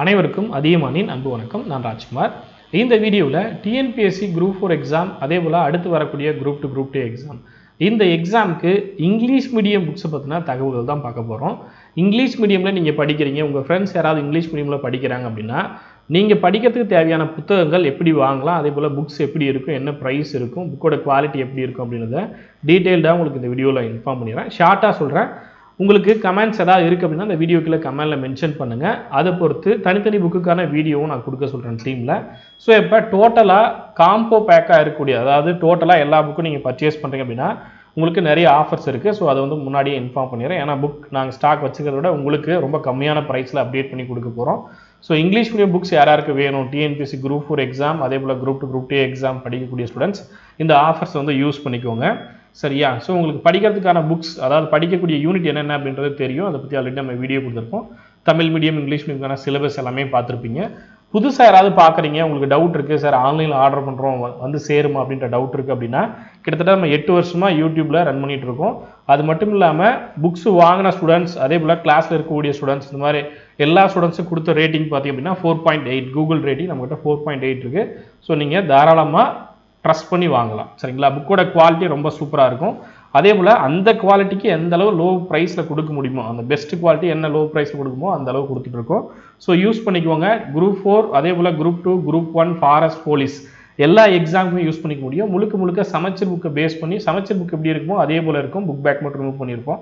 அனைவருக்கும் அதிகமானின் அன்பு வணக்கம். நான் ராஜ்குமார். இந்த வீடியோவில் டிஎன்பிஎஸ்சி குரூப் ஃபோர் எக்ஸாம் அதே போல் அடுத்து வரக்கூடிய group two group two exam இந்த எக்ஸாமுக்கு இங்கிலீஷ் மீடியம் புக்ஸை பற்றின தகவல்கள் தான் பார்க்க போகிறோம் இங்கிலீஷ் மீடியமில் நீங்கள் படிக்கிறீங்க உங்கள் ஃப்ரெண்ட்ஸ் யாராவது இங்கிலீஷ் மீடியமில் படிக்கிறாங்க அப்படின்னா நீங்கள் படிக்கிறதுக்கு தேவையான புத்தகங்கள் எப்படி வாங்கலாம் அதே போல் புக்ஸ் எப்படி இருக்கும் என்ன ப்ரைஸ் இருக்கும் புக்கோட குவாலிட்டி எப்படி இருக்கும் அப்படின்றத டீட்டெயில்டாக உங்களுக்கு இந்த வீடியோவில் இன்ஃபார்ம் பண்ணிடுறேன். ஷார்ட்டாக சொல்கிறேன் உங்களுக்கு கமெண்ட்ஸ் ஏதாவது இருக்குது அப்படின்னா அந்த வீடியோக்குள்ள கமெண்டில் மென்ஷன் பண்ணுங்கள் அதை பொறுத்து தனித்தனி புக்குக்கான வீடியோவும் நான் கொடுக்க சொல்கிறேன் டீமில் ஸோ இப்போ டோட்டலாக காம்போ பேக்காக இருக்கக்கூடிய அதாவது டோட்டலாக எல்லா புக்கும் நீங்கள் பர்ச்சேஸ் பண்ணுறீங்க அப்படின்னா உங்களுக்கு நிறைய ஆஃபர்ஸ் இருக்குது ஸோ அதை வந்து முன்னாடியே இன்ஃபார்ம் பண்ணிடுறேன். ஏன்னா புக் நாங்கள் ஸ்டாக் வச்சுக்கிறத விட உங்களுக்கு ரொம்ப கம்மியான ப்ரைஸில் அப்டேட் பண்ணி கொடுக்க போகிறோம் ஸோ இங்கிலீஷ் மீடியம் புக்ஸ் யார் யாருக்கு வேணும்? டிஎன்பிஎஸ்சி குரூப் ஃபோர் எக்ஸாம் அதே போல் குரூப் டூ குரூப் டே எக்ஸாம் படிக்கக்கூடிய ஸ்டூடெண்ட்ஸ் இந்த ஆஃபர்ஸ் வந்து யூஸ் பண்ணிக்கோங்க. சரியா? ஸோ உங்களுக்கு படிக்கிறதுக்கான புக்ஸ் அதாவது படிக்கக்கூடிய யூனிட் என்னென்ன அப்படின்றது தெரியும். அதை பற்றி ஆல்ரெடி நம்ம வீடியோ கொடுத்துருப்போம். தமிழ் மீடியம் இங்கிலீஷ் மீடியம்க்கான சிலபஸ் எல்லாமே பார்த்துருப்பீங்க. புதுசாக யாராவது பார்க்குறீங்க உங்களுக்கு டவுட் இருக்குது சார் ஆன்லைனில் ஆர்டர் பண்ணுறோம் வந்து சேருமா? அப்படின்ற டவுட் இருக்குது அப்படின்னா கிட்டத்தட்ட நம்ம எட்டு வருஷமாக யூடியூப்பில் ரன் பண்ணிகிட்டு இருக்கோம். அது மட்டும் இல்லாமல் புக்ஸ் வாங்கின ஸ்டூடெண்ட்ஸ் அதே போல் கிளாஸில் இருக்கக்கூடிய ஸ்டூடெண்ட்ஸ் இந்த மாதிரி எல்லா ஸ்டூடெண்ட்ஸும் கொடுத்த ரேட்டிங் பார்த்தீங்க அப்படின்னா four point eight Google rating நம்மகிட்ட ஃபோர் பாயிண்ட் எயிட் இருக்குது ஸோ நீங்கள் தாராளமாக ட்ரஸ்ட் பண்ணி வாங்கலாம். சரிங்களா? புக்கோட குவாலிட்டி ரொம்ப சூப்பராக இருக்கும். அதே போல் அந்த குவாலிட்டிக்கு எந்த அளவு லோ ப்ரைஸில் கொடுக்க முடியுமோ அந்த பெஸ்ட் குவாலிட்டி என்ன லோ ப்ரைஸில் கொடுக்குமோ அந்த அளவு கொடுத்துட்டு இருக்கோம். ஸோ யூஸ் பண்ணிக்கோங்க. குரூப் ஃபோர் அதே போல் group two group one forest police எல்லா எக்ஸாமுமே யூஸ் பண்ணிக்க முடியும். முழுக்க முழுக்க சமச்சர் புக்கை பேஸ் பண்ணி சமச்சர் புக் எப்படி இருக்குமோ அதே போல் இருக்கும். புக் பேக் மட்டும் ரிமூவ் பண்ணியிருப்போம்.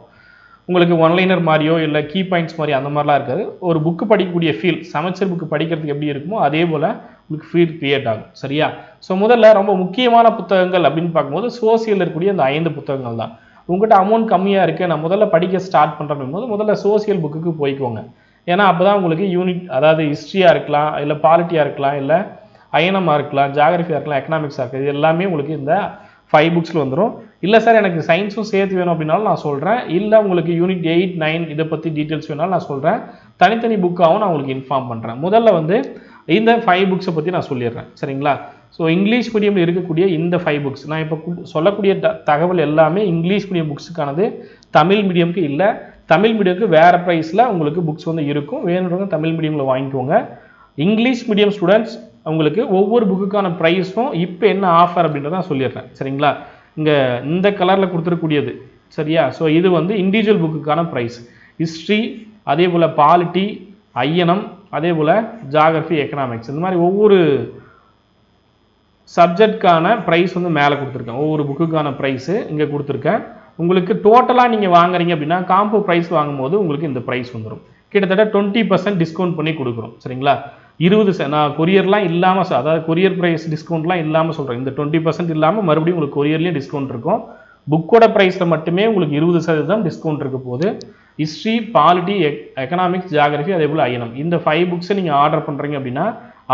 உங்களுக்கு ஒன்லைனர் மாதிரியோ இல்லை கீ பாயிண்ட்ஸ் மாதிரி அந்த மாதிரிலாம் இருக்காது. ஒரு புக்கு படிக்கக்கூடிய ஃபீல் சமச்சர் புக்கு படிக்கிறதுக்கு எப்படி இருக்குமோ அதே போல் உங்களுக்கு ஃபீல் கிரியேட் ஆகும். சரியா? ஸோ முதல்ல ரொம்ப முக்கியமான புத்தகங்கள் அப்படின்னு பார்க்கும்போது சோசியல் இருக்கக்கூடிய அந்த ஐந்து புத்தகங்கள் தான். உங்கள்கிட்ட அமௌண்ட் கம்மியாக இருக்குது நான் முதல்ல படிக்க ஸ்டார்ட் பண்ணுறேன் போது முதல்ல சோசியல் புக்குக்கு போய்க்கோங்க. ஏன்னா அப்போ தான் உங்களுக்கு யூனிட் அதாவது ஹிஸ்ட்ரியாக இருக்கலாம் இல்லை பாலிட்டியாக இருக்கலாம் இல்லை அயனமாக இருக்கலாம் ஜாகிரஃபியாக இருக்கலாம் எக்கனாமிக்ஸாக இருக்கலாம் இது எல்லாமே உங்களுக்கு இந்த ஃபைவ் புக்ஸில் வந்துடும் இல்லை சார் எனக்கு சயின்ஸும் சேர்த்து வேணும் அப்படின்னாலும் நான் சொல்கிறேன் இல்லை உங்களுக்கு யூனிட் எயிட் நைன் இதை பற்றி டீட்டெயில்ஸ் வேணாலும் நான் சொல்கிறேன் தனித்தனி புக்காகவும் நான் உங்களுக்கு இன்ஃபார்ம் பண்ணுறேன் முதல்ல வந்து இந்த ஃபைவ் புக்ஸை பற்றி நான் சொல்லிடுறேன். சரிங்களா? ஸோ இங்கிலீஷ் மீடியமில் இருக்கக்கூடிய இந்த ஃபைவ் புக்ஸ் நான் இப்போ சொல்லக்கூடிய த தகவல் எல்லாமே இங்கிலீஷ் மீடியம் புக்ஸுக்கானது தமிழ் மீடியமுக்கு இல்லை. தமிழ் மீடியமுக்கு வேறு ப்ரைஸில் உங்களுக்கு புக்ஸ் வந்து இருக்கும். வேணுன்றவங்க தமிழ் மீடியமில் வாங்கிக்கோங்க. இங்கிலீஷ் மீடியம் ஸ்டூடெண்ட்ஸ் உங்களுக்கு ஒவ்வொரு புக்குக்கான ப்ரைஸும் இப்போ என்ன ஆஃபர் அப்படின்றத நான் சொல்லிடுறேன். சரிங்களா? இங்கே இந்த கலரில் கொடுத்துருக்கூடியது சரியா? ஸோ இது வந்து இண்டிவிஜுவல் புக்குக்கான ப்ரைஸ் ஹிஸ்ட்ரி அதே போல் பாலிட்டி ஐயனம் அதே போல் ஜாகிரஃபி எக்கனாமிக்ஸ் இந்த மாதிரி ஒவ்வொரு சப்ஜெக்ட்கான ப்ரைஸ் வந்து மேலே கொடுத்துருக்கேன். ஒவ்வொரு புக்குக்கான ப்ரைஸு இங்கே கொடுத்துருக்கேன். உங்களுக்கு டோட்டலாக நீங்கள் வாங்குறீங்க அப்படின்னா காம்போ ப்ரைஸ் வாங்கும்போது உங்களுக்கு இந்த ப்ரைஸ் வந்துடும் கிட்டத்தட்ட டுவெண்ட்டி பர்சன்ட் டிஸ்கவுண்ட் பண்ணி கொடுக்குறோம். சரிங்களா? இருபது நான் கொரியர்லாம் இல்லாமல் அதாவது கொரியர் ப்ரைஸ் டிஸ்கவுண்ட்லாம் இல்லாமல் சொல்கிறேன் இந்த டுவெண்ட்டி பர்சன்ட் இல்லாமல் மறுபடியும் உங்களுக்கு கொரியர்லேயும் டிஸ்கவுண்ட் இருக்கும். புக்கோட ப்ரைஸில் மட்டுமே உங்களுக்கு இருபது சதவீதம் டிஸ்கவுண்ட் இருக்க போது ஹிஸ்ட்ரி பாலிட்டி எக்கனாமிக்ஸ் ஜியாகிரஃபி அதே போல் ஐயனம் இந்த ஃபைவ் புக்ஸை நீங்கள் ஆர்டர் பண்ணுறீங்க அப்படின்னா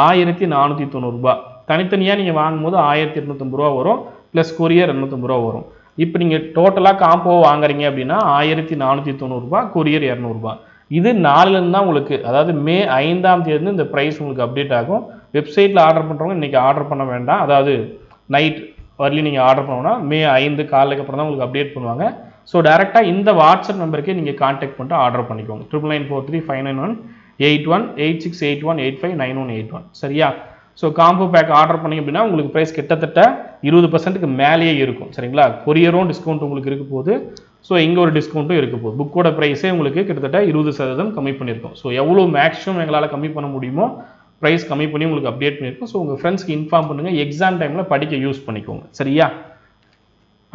ஆயிரத்தி நானூற்றி தொண்ணூறுரூபா தனித்தனியாக நீங்கள் வாங்கும்போது ஆயிரத்தி இரநூத்தம்பது ரூபா வரும் ப்ளஸ் கொரியர் இரநூத்தம்பது ரூபா வரும். இப்போ நீங்கள் டோட்டலாக காம்போ வாங்குறீங்க அப்படின்னா ஆயிரத்தி நானூற்றி தொண்ணூறுரூபா கொரியர் இரநூறுபா இது நாலுலேருந்து தான் உங்களுக்கு அதாவது மே ஐந்தாம் தேதி இந்த ப்ரைஸ் உங்களுக்கு அப்டேட் ஆகும். வெப்சைட்டில் ஆர்டர் பண்ணுறவங்க இன்றைக்கி ஆர்டர் பண்ண வேண்டாம். அதாவது நைட் வரலி நீங்கள் ஆர்டர் பண்ணோன்னா மே ஐந்து காலைக்கு அப்புறம் தான் உங்களுக்கு அப்டேட் பண்ணுவாங்க. ஸோ டேரெக்டாக இந்த வாட்ஸ்அப் நம்பருக்கே நீங்கள் காண்டாக்ட் பண்ணிட்டு ஆர்டர் பண்ணிக்கோங்க. Triple nine four three five nine one eight one eight six eight one eight five nine one eight one சரியா? ஸோ காம்போ பேக் ஆர்டர் பண்ணி அப்படின்னா உங்களுக்கு ப்ரைஸ் கிட்டத்தட்ட இருபது பர்சன்ட்டுக்கு மேலேயே இருக்கும். சரிங்களா? கொரியரும் டிஸ்கவுண்ட் உங்களுக்கு இருக்க போது ஸோ இங்கே ஒரு டிஸ்கவுண்ட்டும் இருக்க போகுது. புக்கோட ப்ரைஸே உங்களுக்கு கிட்டத்தட்ட இருபது சதவீதம் கம்மி பண்ணியிருக்கோம். ஸோ எவ்வளோ மேக்ஸிமம் எங்களால் கம்மி பண்ண முடியுமோ ப்ரைஸ் கம்மி பண்ணி உங்களுக்கு அப்டேட் பண்ணியிருக்கோம். ஸோ உங்கள் ஃப்ரெண்ட்ஸ்க்கு இன்ஃபார்ம் பண்ணுங்கள் எக்ஸாம் டைமில் படிக்க யூஸ் பண்ணிக்கோங்க. சரியா?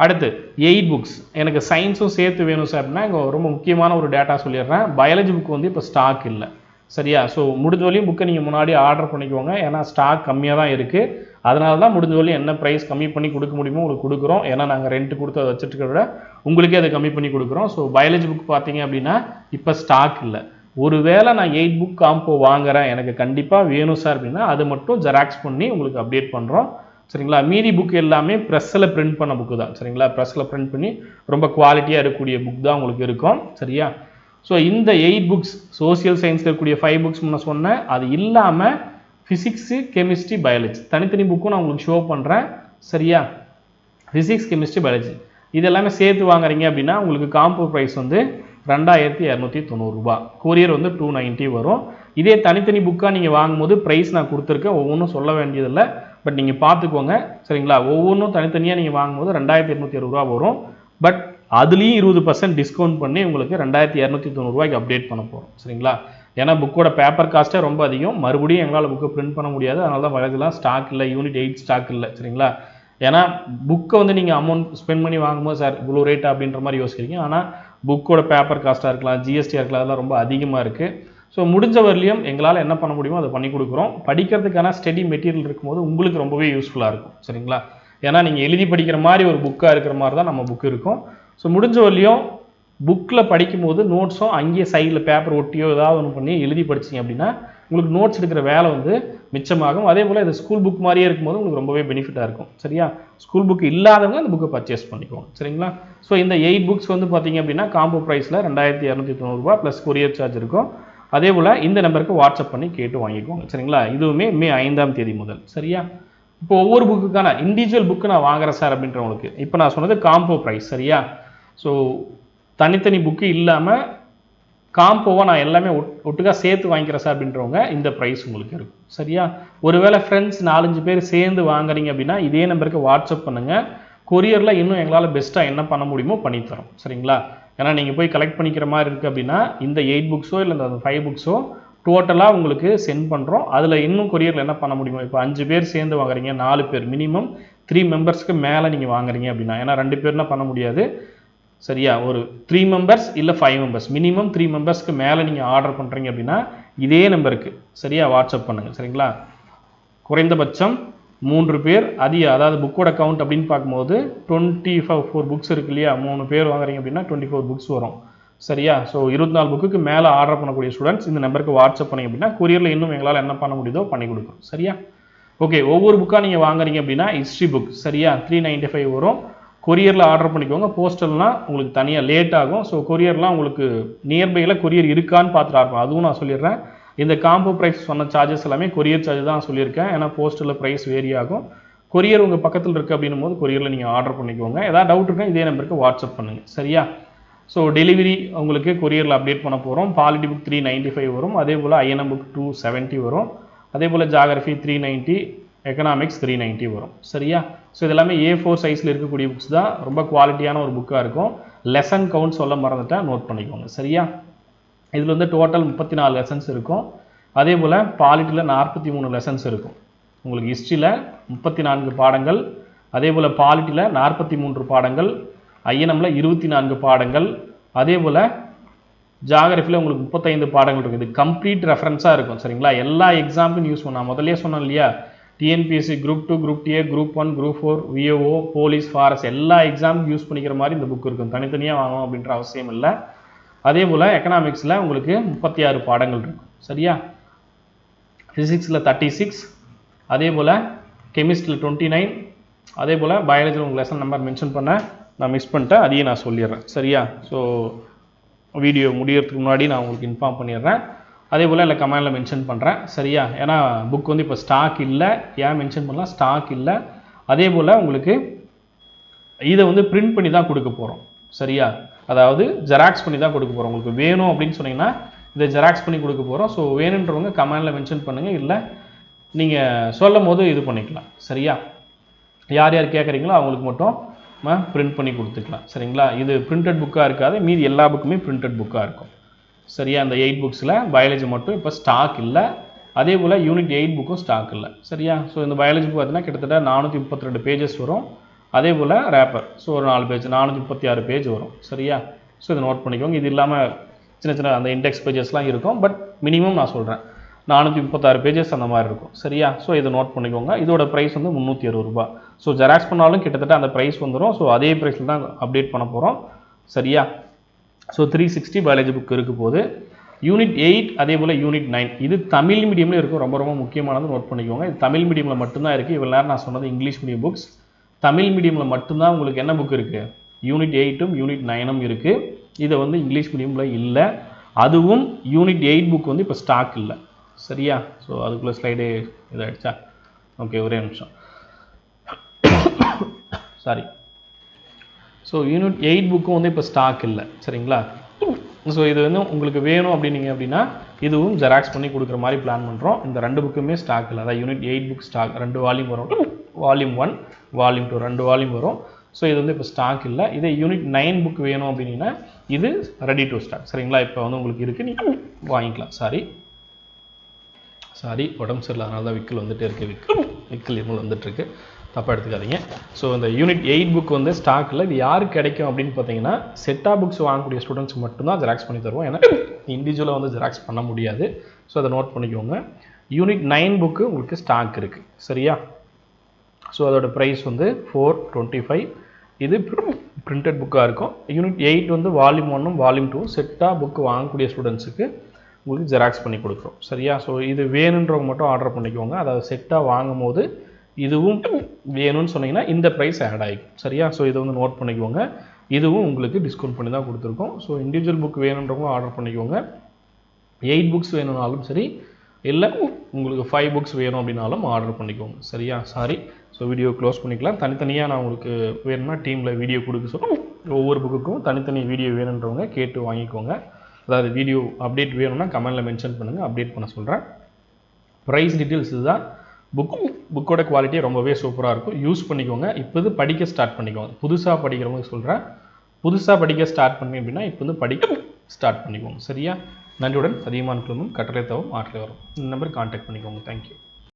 அடுத்து எயிட் புக்ஸ் எனக்கு சயின்ஸும் சேர்த்து வேணும் சார் அப்படின்னா இங்கே ரொம்ப முக்கியமான ஒரு டேட்டா சொல்லிடுறேன். பயாலஜி புக் வந்து இப்போ ஸ்டாக் இல்லை. சரியா? ஸோ முடிஞ்ச வரையும் புக்கை நீங்கள் முன்னாடி ஆர்டர் பண்ணிக்கோங்க. ஏன்னா ஸ்டாக் கம்மியாக தான் இருக்குது அதனால தான் முடிஞ்ச வரையும் என்ன ப்ரைஸ் கம்மி பண்ணி கொடுக்க முடியுமோ உங்களுக்கு கொடுக்குறோம். ஏன்னா நாங்கள் ரெண்ட் கொடுத்து அதை வச்சுட்டு விட உங்களுக்கே அதை கம்மி பண்ணி கொடுக்குறோம். ஸோ பயாலஜி புக் பார்த்தீங்க அப்படின்னா இப்போ ஸ்டாக் இல்லை. ஒருவேளை நான் எயிட் புக் காம்போ வாங்குறேன் எனக்கு கண்டிப்பாக வேணும் சார் அப்படின்னா அது மட்டும் ஜெராக்ஸ் பண்ணி உங்களுக்கு அப்டேட் பண்ணுறோம் சரிங்களா? மீதி புக் எல்லாமே ப்ரெஸ்ஸில் பிரிண்ட் பண்ண புக்கு தான். சரிங்களா? ப்ரெஸ்ஸில் பிரிண்ட் பண்ணி ரொம்ப குவாலிட்டியாக இருக்கக்கூடிய புக் தான் உங்களுக்கு இருக்கும். சரியா? ஸோ இந்த எயிட் புக்ஸ் சோசியல் சயின்ஸில் இருக்கக்கூடிய ஃபைவ் புக்ஸ் முன்ன சொன்னேன் அது இல்லாமல் ஃபிசிக்ஸு கெமிஸ்ட்ரி பயாலஜி தனித்தனி புக்கும் நான் உங்களுக்கு ஷோ பண்ணுறேன் சரியா? ஃபிசிக்ஸ் கெமிஸ்ட்ரி பயாலஜி இது எல்லாமே சேர்த்து வாங்குறீங்க அப்படின்னா உங்களுக்கு காம்போ ப்ரைஸ் வந்து ரெண்டாயிரத்தி இரநூத்தி தொண்ணூறுரூபா கொரியர் வந்து டூ நைன்ட்டி வரும். இதே தனித்தனி புக்காக நீங்கள் வாங்கும்போது ப்ரைஸ் நான் கொடுத்துருக்கேன். ஒவ்வொன்றும் சொல்ல வேண்டியதில்லை. பட் நீங்கள் பார்த்துக்கோங்க. சரிங்களா? ஒவ்வொன்றும் தனித்தனியாக நீங்கள் வாங்கும்போது ரெண்டாயிரத்தி இரநூத்தி அறுபது ரூபா வரும். பட் அதுலேயும் இருபது பர்சன்ட் டிஸ்கவுண்ட் பண்ணி உங்களுக்கு ரெண்டாயிரத்தி இரநூத்தி தொண்ணூறுரூவாய்க்கு அப்டேட் பண்ண போகிறோம் சரிங்களா? ஏன்னா புக்கோட பேப்பர் காஸ்ட்டே ரொம்ப அதிகம். மறுபடியும் எங்களால் புக்கை பிரிண்ட் பண்ண முடியாது. அதனால தான் வயதுலாம் ஸ்டாக் இல்லை யூனிட் எயிட் ஸ்டாக் இல்லை. சரிங்களா? ஏன்னா புக்கை வந்து நீங்கள் அமௌண்ட் ஸ்பெண்ட் பண்ணி வாங்கும்போது சார் இவ்வளோ ரேட் அப்படின்ற மாதிரி யோசிக்கிறீங்க. ஆனால் புக்கோட பேப்பர் காஸ்ட்டாக இருக்கலாம் ஜிஎஸ்டியாக இருக்கலாம் அதெல்லாம் ரொம்ப அதிகமாக இருக்குது ஸோ முடிஞ்ச வரலையும் எங்களால் என்ன பண்ண முடியுமோ அதை பண்ணி கொடுக்குறோம். படிக்கிறதுக்கான ஸ்டடி மெட்டீரியல் இருக்கும்போது உங்களுக்கு ரொம்பவே யூஸ்ஃபுல்லாக இருக்கும். சரிங்களா? ஏன்னா நீங்கள் எழுதி படிக்கிற மாதிரி ஒரு புக்காக இருக்கிற மாதிரி தான் நம்ம புக் இருக்கும். ஸோ முடிஞ்ச வரலையும் புக்கில் படிக்கும்போது நோட்ஸும் அங்கேயே சைடில் பேப்பர் ஒட்டியோ ஏதாவது ஒன்று பண்ணி எழுதி படிச்சிங்க அப்படின்னா உங்களுக்கு நோட்ஸ் எடுக்கிற வேலை வந்து மிச்சமாகும். அதே போல் இது ஸ்கூல் புக் மாதிரியே இருக்கும்போது உங்களுக்கு ரொம்பவே பெனிஃபிட்டாக இருக்கும். சரியா? ஸ்கூல் புக் இல்லாதவங்க அந்த புக்கை பர்ச்சேஸ் பண்ணிக்குவோம் சரிங்களா? ஸோ இந்த எயிட் புக்ஸ் வந்து பார்த்தீங்க அப்படின்னா காம்போ ப்ரைஸில் ரெண்டாயிரத்தி இரநூத்தி தொண்ணூறுரூவா ப்ளஸ் கொரியர் சார்ஜ் இருக்கும். அதே போல் இந்த நம்பருக்கு வாட்ஸ்அப் பண்ணி கேட்டு வாங்கிக்கோங்க. சரிங்களா? இதுவுமே மே ஐந்தாம் தேதி முதல். சரியா? இப்போ ஒவ்வொரு புக்குக்கான இண்டிவிஜுவல் புக்கு நான் வாங்குறேன் சார் அப்படின்றவங்களுக்கு. இப்போ நான் சொன்னது காம்போ ப்ரைஸ் சரியா? ஸோ தனித்தனி புக்கு இல்லாமல் காம்போவாக நான் எல்லாமே ஒட்டுக்காக ஒட்டுக்கா சேர்த்து வாங்கிக்கிறேன் சார் அப்படின்றவங்க இந்த ப்ரைஸ் உங்களுக்கு இருக்கும். சரியா? ஒருவேளை ஃப்ரெண்ட்ஸ் நாலஞ்சு பேர் சேர்ந்து வாங்குறீங்க அப்படின்னா இதே நம்பருக்கு வாட்ஸ்அப் பண்ணுங்கள் கொரியரில் இன்னும் எங்களால் பெஸ்ட்டாக என்ன பண்ண முடியுமோ பண்ணித்தரோம். சரிங்களா? ஏன்னா நீங்கள் போய் கலெக்ட் பண்ணிக்கிற மாதிரி இருக்குது அப்படின்னா இந்த எயிட் புக்ஸோ இல்லை இந்த ஃபைவ் புக்ஸோ டோட்டலாக உங்களுக்கு சென்ட் பண்ணுறோம் அதில் இன்னும் கொரியரில் என்ன பண்ண முடியுமோ? இப்போ அஞ்சு பேர் சேர்ந்து வாங்குறீங்க நாலு பேர் மினிமம் த்ரீ மெம்பர்ஸ்க்கு மேலே நீங்கள் வாங்குறீங்க அப்படின்னா ஏன்னா ரெண்டு பேர்னா பண்ண முடியாது. சரியா? ஒரு த்ரீ மெம்பர்ஸ் இல்லை ஃபைவ் மெம்பர்ஸ் மினிமம் த்ரீ மெம்பர்ஸ்க்கு மேலே நீங்கள் ஆர்டர் பண்ணுறீங்க அப்படின்னா இதே நம்பருக்கு சரியா? வாட்ஸ்அப் பண்ணுங்கள் சரிங்களா? குறைந்தபட்சம் மூன்று பேர் அதிக அதாவது புக்கோட கவுண்ட் அப்படின்னு பார்க்கும்போது டுவெண்ட்டி ஃபைவ் ஃபோர் புக்ஸ் இருக்கு இல்லையா? மூணு பேர் வாங்குறீங்க அப்படின்னா டுவெண்ட்டி ஃபோர் புக்ஸ் வரும். சரியா? ஸோ இருபத்தி நாலு புக்குக்கு மேலே ஆர்டர் பண்ணக்கூடிய ஸ்டூடெண்ட்ஸ் இந்த நம்பருக்கு வாட்ஸ்அப் பண்ணீங்க அப்படின்னா கொரியரில் இன்னும் எங்களால் என்ன பண்ண முடியுதோ பண்ணி கொடுக்கும். சரியா? ஓகே ஒவ்வொரு புக்காக நீங்கள் வாங்குறீங்க அப்படின்னா ஹிஸ்ட்ரி புக் சரியா? த்ரீ நைன்ட்டி ஃபைவ் வரும் கொரியரில் ஆர்டர் பண்ணிக்கோங்க. போஸ்டல்னால் உங்களுக்கு தனியாக லேட் ஆகும். ஸோ கொரியர்லாம் உங்களுக்கு நியர்பையில் கொரியர் இருக்கான்னு பார்த்துட்டு ஆகும் அதுவும் நான் சொல்லிடுறேன். இந்த காம்போ ப்ரைஸ் சொன்ன சார்ஜஸ் எல்லாமே கொரியர் சார்ஜ் தான் சொல்லியிருக்கேன். ஏன்னா போஸ்ட்டில் ப்ரைஸ் வேரி ஆகும். கொரியர் உங்கள் பக்கத்தில் இருக்குது அப்படின்னும் போது கொரியரில் நீங்கள் ஆர்டர் பண்ணிக்கோங்க. ஏதாவது டவுட் இருக்கா இதே நம்பருக்கு வாட்ஸ்அப் பண்ணுங்கள் சரியா? ஸோ டெலிவரி உங்களுக்கு கொரியரில் அப்டேட் பண்ண போகிறோம் polity book three ninety five வரும். அதே போல் ஐஎன்எம் புக் டூ செவன்ட்டி வரும். அதே போல் geography three ninety economics three ninety வரும். சரியா? ஸோ இது எல்லாமே ஏ ஃபோர் சைஸில் இருக்கக்கூடிய புக்ஸ் தான். ரொம்ப குவாலிட்டியான ஒரு புக்காக இருக்கும். லெசன் கவுண்ட் சொல்ல மறந்துட்டால் நோட் பண்ணிக்கோங்க. சரியா? இதில் வந்து டோட்டல் முப்பத்தி நாலு லெசன்ஸ் இருக்கும். அதே போல் பாலிட்டியில் நாற்பத்தி மூணு லெசன்ஸ் இருக்கும். உங்களுக்கு ஹிஸ்ட்ரியில் முப்பத்தி நான்கு பாடங்கள் அதே போல் பாலிட்டியில் நாற்பத்தி மூன்று பாடங்கள் ஐஎன்எம்ல இருபத்தி நான்கு பாடங்கள் அதே போல் ஜாகிரஃபியில் உங்களுக்கு முப்பத்தைந்து பாடங்கள் இருக்குது இது கம்ப்ளீட் ரெஃபரன்ஸாக இருக்கும் சரிங்களா? எல்லா எக்ஸாம்பிளும் யூஸ் பண்ணலாம். முதல்ல சொன்னேன் இல்லையா? TNPSC group two group two A group one group four VAO police forest எல்லா எக்ஸாமுக்கும் யூஸ் பண்ணிக்கிற மாதிரி இந்த புக் இருக்கும். தனித்தனியாக வாங்கணும் அப்படின்ற அவசியம் இல்லை. அதே போல் எக்கனாமிக்ஸில் உங்களுக்கு முப்பத்தி ஆறு பாடங்கள் இருக்கும். சரியா? ஃபிசிக்ஸில் தேர்ட்டி சிக்ஸ் அதே போல் கெமிஸ்ட்ரியில் டுவெண்ட்டி நைன் அதே போல் பயாலஜியில் உங்களுக்கு லெசன் நம்பர் மென்ஷன் பண்ண நான் மிஸ் பண்ணிட்டேன் அதையும் நான் சொல்லிடுறேன். சரியா? ஸோ வீடியோ முடியறதுக்கு முன்னாடி நான் உங்களுக்கு இன்ஃபார்ம் பண்ணிடுறேன். அதே போல் இல்லை கமெண்டில் மென்ஷன் பண்ணுறேன் சரியா? ஏன்னா புக் வந்து இப்போ ஸ்டாக் இல்லை. ஏன் மென்ஷன் பண்ணலாம் ஸ்டாக் இல்லை. அதே போல் உங்களுக்கு இதை வந்து பிரிண்ட் பண்ணி தான் கொடுக்க போகிறோம் சரியா? அதாவது ஜெராக்ஸ் பண்ணி தான் கொடுக்க போகிறோம் உங்களுக்கு வேணும் அப்படின்னு சொன்னீங்கன்னா இதை ஜெராக்ஸ் பண்ணி கொடுக்க போகிறோம் ஸோ வேணுன்றவங்க கமெண்டில் மென்ஷன் பண்ணுங்கள் இல்லை நீங்கள் சொல்லும் போது இது பண்ணிக்கலாம். சரியா? யார் யார் கேட்குறீங்களோ அவங்களுக்கு மட்டும் நம்ம பிரிண்ட் பண்ணி கொடுத்துக்கலாம். சரிங்களா? இது பிரிண்டட் புக்காக இருக்காது. மீதி எல்லா புக்குமே பிரிண்டட் புக்காக இருக்கும். சரியா? அந்த எயிட் புக்ஸில் பயாலஜி மட்டும் இப்போ ஸ்டாக் இல்லை. அதே போல் யூனிட் எயிட் புக்கும் ஸ்டாக் இல்லை. சரியா? ஸோ இந்த பயாலஜி பார்த்தீங்கன்னா கிட்டத்தட்ட நானூற்றி முப்பத்தி ரெண்டு பேஜஸ் வரும். அதே போல் ரேப்பர் ஸோ ஒரு நாலு பேஜ் நானூற்றி முப்பத்தி ஆறு பேஜ் வரும். சரியா? ஸோ இதை நோட் பண்ணிக்கோங்க. இது இல்லாமல் சின்ன சின்ன அந்த இண்டெக்ஸ் பேஜஸ்லாம் இருக்கும். பட் மினிமம் நான் சொல்கிறேன் நானூற்றி முப்பத்தாறு பேஜஸ் அந்த மாதிரி இருக்கும். சரியா? ஸோ இதை நோட் பண்ணிக்கோங்க. இதோட ப்ரைஸ் வந்து முந்நூற்றி அறுபது ரூபா ஸோ ஜெராக்ஸ் பண்ணாலும் கிட்டத்தட்ட அந்த ப்ரைஸ் வந்துடும் ஸோ அதே ப்ரைஸில் தான் அப்டேட் பண்ண போகிறோம் சரியா? So three sixty biology book இருக்க போது யூனிட் எயிட் அதே போல் யூனிட் நைன் இது தமிழ் மீடியமில் இருக்கும். ரொம்ப ரொம்ப முக்கியமானது நோட் பண்ணிக்கோங்க. இது தமிழ் மீடியமில் மட்டும்தான் இருக்குது இவ்வளோ நேரம் நான் சொன்னது இங்கிலீஷ் மீடியம் புக்ஸ் தமிழ் மீடியமில் மட்டும்தான் உங்களுக்கு என்ன புக் இருக்குது யூனிட் எயிட்டும் யூனிட் நைனும் இருக்குது இதை வந்து இங்கிலீஷ் மீடியமில் இல்லை. அதுவும் யூனிட் எயிட் புக் வந்து இப்போ ஸ்டாக் இல்லை. சரியா? ஸோ அதுக்குள்ளே ஸ்லைடு இதாகிடுச்சா ஓகே ஒரே நிமிஷம். சாரி ஸோ யூனிட் எயிட் புக்கும் வந்து இப்போ ஸ்டாக் இல்லை. சரிங்களா? ஸோ இது வந்து உங்களுக்கு வேணும் அப்படின்னீங்க அப்படின்னா இதுவும் ஜெராக்ஸ் பண்ணி கொடுக்குற மாதிரி பிளான் பண்ணுறோம் இந்த ரெண்டு புக்குமே ஸ்டாக் இல்லை. அதாவது யூனிட் எயிட் புக் ஸ்டாக் ரெண்டு வால்யூம் வரும். வால்யூம் ஒன் வால்யூம் டூ ரெண்டு வால்யூம் வரும். ஸோ இது வந்து இப்போ ஸ்டாக் இல்லை. இதே யூனிட் நைன் புக் வேணும் அப்படின்னா இது ரெடி டு ஸ்டாக் சரிங்களா? இப்போ வந்து உங்களுக்கு இருக்குது நீங்கள் வாங்கிக்கலாம். சாரி சாரி உடம்பு சரியில்லை. அதனால தான் விக்கல் வந்துகிட்டே இருக்குது விக்கல் விக்கல் இருமல் வந்துட்டுருக்கு தப்பாக எடுத்துக்காதீங்க. ஸோ இந்த யூனிட் எயிட் புக் வந்து ஸ்டாக்கில் இது யாருக்கு கிடைக்கும் அப்படின்னு பார்த்தீங்கன்னா செட்டா புக்ஸ் வாங்கக்கூடிய ஸ்டூடெண்ட்ஸ் மட்டும்தான் ஜெராக்ஸ் பண்ணி தருவோம். ஏன்னா இண்டிவிஜுவலாக வந்து ஜெராக்ஸ் பண்ண முடியாது. ஸோ அதை நோட் பண்ணிக்கோங்க. யூனிட் நைன் புக்கு உங்களுக்கு ஸ்டாக் இருக்குது சரியா? ஸோ அதோடய ப்ரைஸ் வந்து ஃபோர் டுவெண்ட்டி ஃபைவ் இது பிரிண்டட் புக்காக இருக்கும். யூனிட் எயிட் வந்து வால்யூம் ஒன்னும் வால்யூம் டூ செட்டாக புக் வாங்கக்கூடிய ஸ்டூடெண்ட்ஸுக்கு உங்களுக்கு ஜெராக்ஸ் பண்ணி கொடுக்குறோம். சரியா? ஸோ இது வேணுன்றவங்க மட்டும் ஆர்டர் பண்ணிக்கோங்க. அதாவது செட்டாக வாங்கும் போது இதுவும் வேணும்னு சொன்னீங்கன்னா இந்த ப்ரைஸ் ஆட் ஆகிக்கும் சரியா? ஸோ இதை வந்து நோட் பண்ணிக்கோங்க. இதுவும் உங்களுக்கு டிஸ்கவுண்ட் பண்ணி தான் கொடுத்துருக்கோம். ஸோ இண்டிவிஜுவல் புக் வேணுன்றவங்க ஆர்டர் பண்ணிக்கோங்க. எயிட் புக்ஸ் வேணும்னாலும் சரி இல்லை உங்களுக்கு ஃபைவ் புக்ஸ் வேணும் அப்படின்னாலும் ஆர்டர் பண்ணிக்கோங்க. சரியா? சாரி ஸோ வீடியோ க்ளோஸ் பண்ணிக்கலாம். தனித்தனியாக நான் உங்களுக்கு வேணும்னா டீமில் வீடியோ கொடுக்க சொல்லுவோம் ஒவ்வொரு புக்குக்கும் தனித்தனி வீடியோ வேணுன்றவங்க கேட்டு வாங்கிக்கோங்க. அதாவது வீடியோ அப்டேட் வேணும்னா கமெண்டில் மென்ஷன் பண்ணுங்கள் அப்டேட் பண்ண சொல்கிறேன் ப்ரைஸ் டீட்டெயில்ஸ் இதுதான். புக்கும் புக்கோட குவாலிட்டி ரொம்பவே சூப்பராக இருக்கும். யூஸ் பண்ணிக்கோங்க. இப்போ இது படிக்க ஸ்டார்ட் பண்ணிக்கோங்க. புதுசாக படிக்கிறவங்க சொல்கிறேன் புதுசாக படிக்க ஸ்டார்ட் பண்ணி அப்படின்னா இப்போ வந்து படிக்க ஸ்டார்ட் பண்ணிக்கோங்க. சரியா? நன்றியுடன் அதிகமான குழுமம் கட்டளை தவம் ஆற்றலை வரும். இந்த நம்பர் கான்டாக்ட் பண்ணிக்கோங்க. தேங்க்யூ